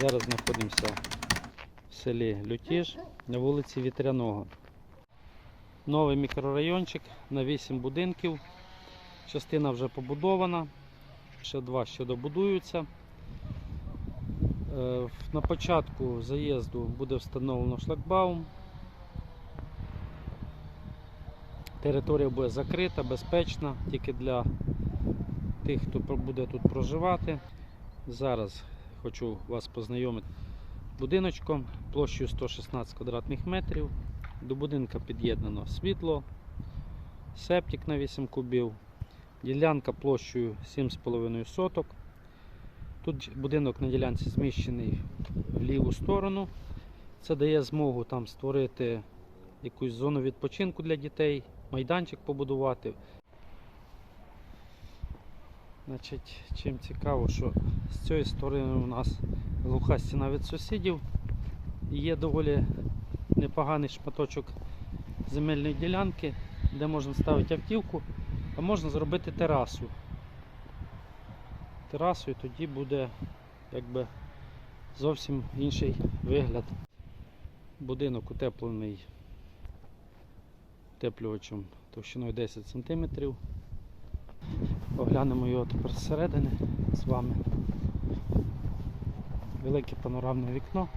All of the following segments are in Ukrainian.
Зараз знаходимося в селі Лютіж на вулиці Вітряного. Новий мікрорайончик на 8 будинків. Частина вже побудована, ще два ще добудуються. Е, На початку заїзду буде встановлено шлагбаум. Територія буде закрита, безпечна, тільки для тих, хто буде тут проживати. Зараз хочу вас познайомити з будиночком площею 116 квадратних метрів. До будинка під'єднано світло, септик на 8 кубів, ділянка площею 7,5 соток. Тут будинок на ділянці зміщений в ліву сторону. Це дає змогу там створити якусь зону відпочинку для дітей, майданчик побудувати. Значить, чим цікаво, що з цієї сторони у нас глуха стіна від сусідів. Є доволі непоганий шматочок земельної ділянки, де можна ставити автівку, а можна зробити терасу. Терасу і тоді буде якби зовсім інший вигляд. Будинок утеплений утеплювачем товщиною 10 см. Оглянемо його тепер зсередини з вами. Велике панорамне вікно.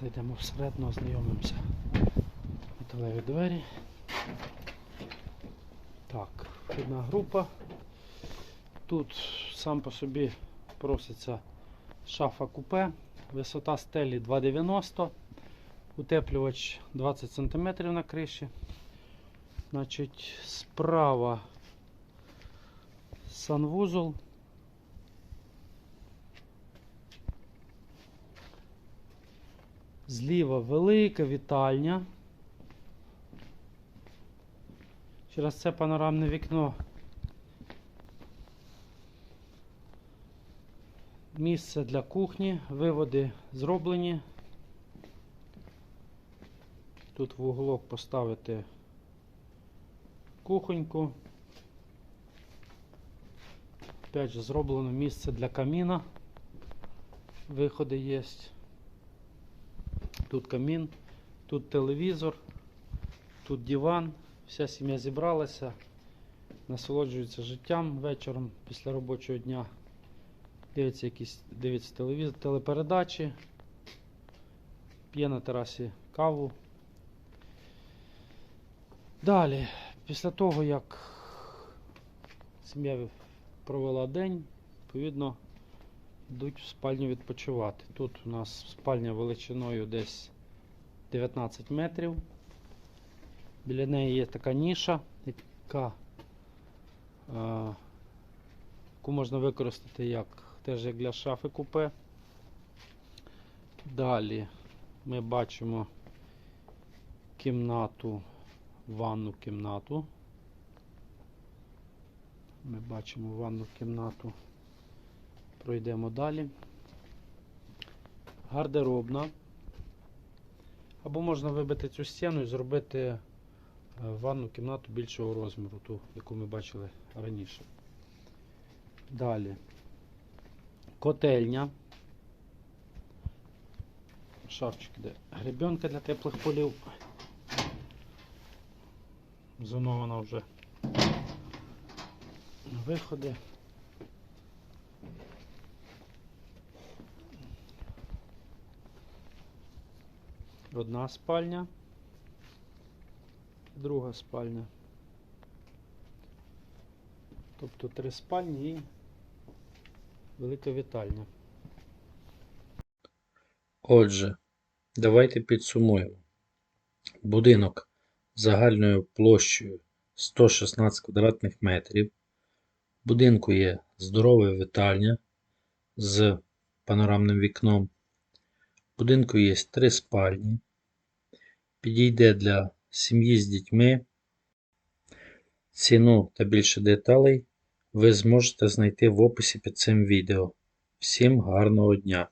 Зайдемо всередину, ознайомимося. Металеві двері. Так, вхідна група. Тут сам по собі проситься шафа купе, висота стелі 2,90, утеплювач 20 см на криші. Значить, справа санвузол. Зліва велика вітальня. Через це панорамне вікно. Місце для кухні, виводи зроблені. Тут в уголок поставити кухоньку. Опять же зроблено місце для каміна. Виходи є. Тут камін, тут телевізор, тут диван. Вся сім'я зібралася, насолоджується життям вечором після робочого дня. Дивиться якісь дивиться телевізор, телепередачі, п'є на терасі каву. Далі, після того, як сім'я провела день, відповідно, йдуть в спальню відпочивати. Тут у нас спальня величиною десь 19 метрів. Біля неї є така ніша, яка, е, яку можна використати як, теж як для шафи купе. Далі ми бачимо кімнату, ванну кімнату. Ми бачимо ванну кімнату. Пройдемо далі. Гардеробна. Або можна вибити цю стіну і зробити е, ванну кімнату більшого розміру, ту, яку ми бачили раніше. Далі. Котельня. Шафчик де гребенка для теплих полів. Зонована вже виходи. Одна спальня, друга спальня. Тобто три спальні і велика вітальня. Отже, давайте підсумуємо. Будинок загальною площею 116 квадратних метрів. Будинку є здорова вітальня з панорамним вікном. В будинку є три спальні. Підійде для сім'ї з дітьми. Ціну та більше деталей ви зможете знайти в описі під цим відео. Всім гарного дня!